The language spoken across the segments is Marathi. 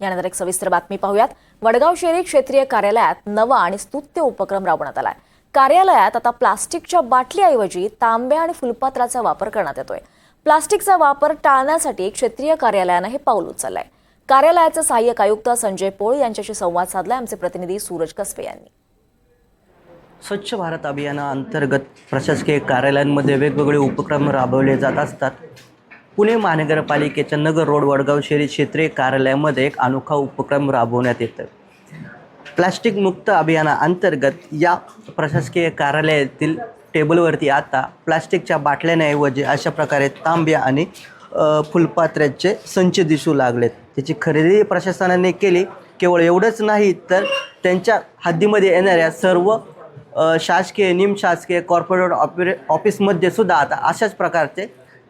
यानंतर एक सविस्तर बातमी पाहूयात. वडगाव शहरी क्षेत्रीय कार्यालयात नवा आणि स्तुत्य उपक्रम राबवण्यात आलाय. कार्यालयात आता प्लास्टिकच्या बाटलीऐवजी तांब्या आणि फुलपात्राचा वापर करण्यात येतोय. प्लास्टिकचा वापर टाळण्यासाठी क्षेत्रीय कार्यालयानं हे पाऊल उचललंय. कार्यालयाचे सहाय्यक आयुक्त संजय पोळ यांच्याशी संवाद साधलाय. आमचे प्रतिनिधी सूरज कसबे यांनी. स्वच्छ भारत अभियानाअंतर्गत प्रशासकीय कार्यालयांमध्ये वेगवेगळे उपक्रम राबवले जात असतात. पुणे महानगरपालिकेच्या नगर रोड वडगाव शहरी क्षेत्रीय कार्यालयामध्ये एक अनोखा उपक्रम राबवण्यात येतं प्लास्टिक मुक्त अभियानाअंतर्गत या प्रशासकीय कार्यालयातील टेबलवरती आता प्लास्टिकच्या बाटल्यांऐवजी अशा प्रकारे तांब्या आणि फुलपात्र्याचे संच दिसू लागलेत. त्याची खरेदी प्रशासनाने केली. केवळ एवढंच नाही तर त्यांच्या हद्दीमध्ये येणाऱ्या सर्व शासकीय निमशासकीय कॉर्पोरेट ऑपरे ऑफिसमध्ये सुद्धा आता अशाच प्रकारचे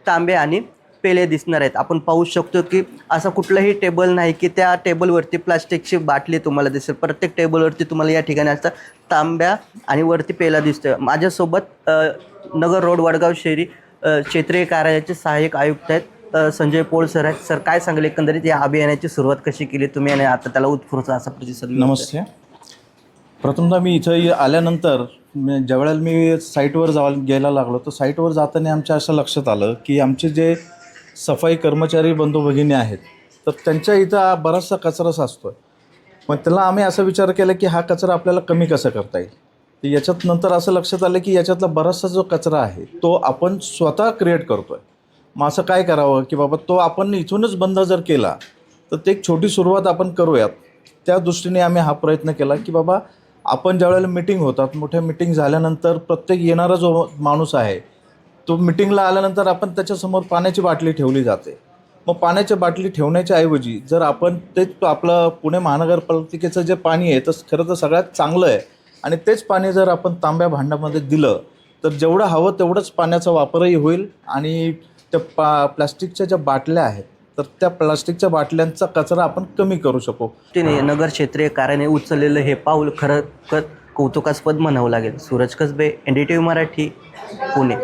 तांबे आणि पेले दिसणार आहेत. आपण पाहू शकतो की असं कुठलंही टेबल नाही की त्या टेबलवरती प्लास्टिकची बाटली तुम्हाला दिसेल. प्रत्येक टेबलवरती तुम्हाला या ठिकाणी असं तांब्या आणि वरती पेला दिसतं माझ्यासोबत नगर रोड वडगाव शहरी क्षेत्रीय कार्यालयाचे सहाय्यक आयुक्त आहेत. संजय पोळ सर आहेत. सर काय सांगले एकंदरीत या अभियानाची सुरुवात कशी केली तुम्ही आणि आता त्याला उत्स्फूर्त असा प्रतिसाद नमस्ते. प्रथमतः मी इथं आल्यानंतर ज्यावेळेला मी साईटवर जा गेला लागलो तर साईटवर जाताना आमच्या असं लक्षात आलं की आमचे जे सफाई कर्मचारी बंधू भगिनी आहेत. तर त्यांच्या इथं बराचसा कचरा साचतो आहे मग त्याला आम्ही असा विचार केला की हा कचरा आपल्याला कमी कसा करता येईल? तर याच्यात नंतर असं लक्षात आलं की याच्यातला बराचसा जो कचरा आहे तो आपण स्वतः क्रिएट करतो आहे मग असं काय करावं की बाबा तो आपण इथूनच बंद जर केला तर ते एक छोटी सुरुवात आपण करूयात. त्या दृष्टीने आम्ही हा प्रयत्न केला की बाबा आपण ज्यावेळेला मिटिंग होतात मोठ्या मिटिंग झाल्यानंतर प्रत्येक येणारा जो माणूस आहे तो मिटिंगला आल्यानंतर आपण त्याच्यासमोर पाण्याची बाटली ठेवली जाते. मग पाण्याच्या बाटली ठेवण्याच्या ऐवजी जर आपण तेच आपलं पुणे महानगरपालिकेचं जे पाणी आहे तर खरं तर सगळ्यात चांगलं आहे. आणि तेच पाणी जर आपण तांब्या भांड्यामध्ये दिलं तर जेवढं हवं तेवढंच पाण्याचा वापरही होईल. आणि त्या पा प्लास्टिकच्या ज्या बाटल्या आहेत तर त्या प्लास्टिकच्या बाटल्यांचा कचरा आपण कमी करू शकू. तिने नगर क्षेत्रीय कार्याने उचललेलं हे पाऊल खरं कौतुकास्पद म्हणावं लागेल. Suraj Kasbe N D T V Marathi Pune.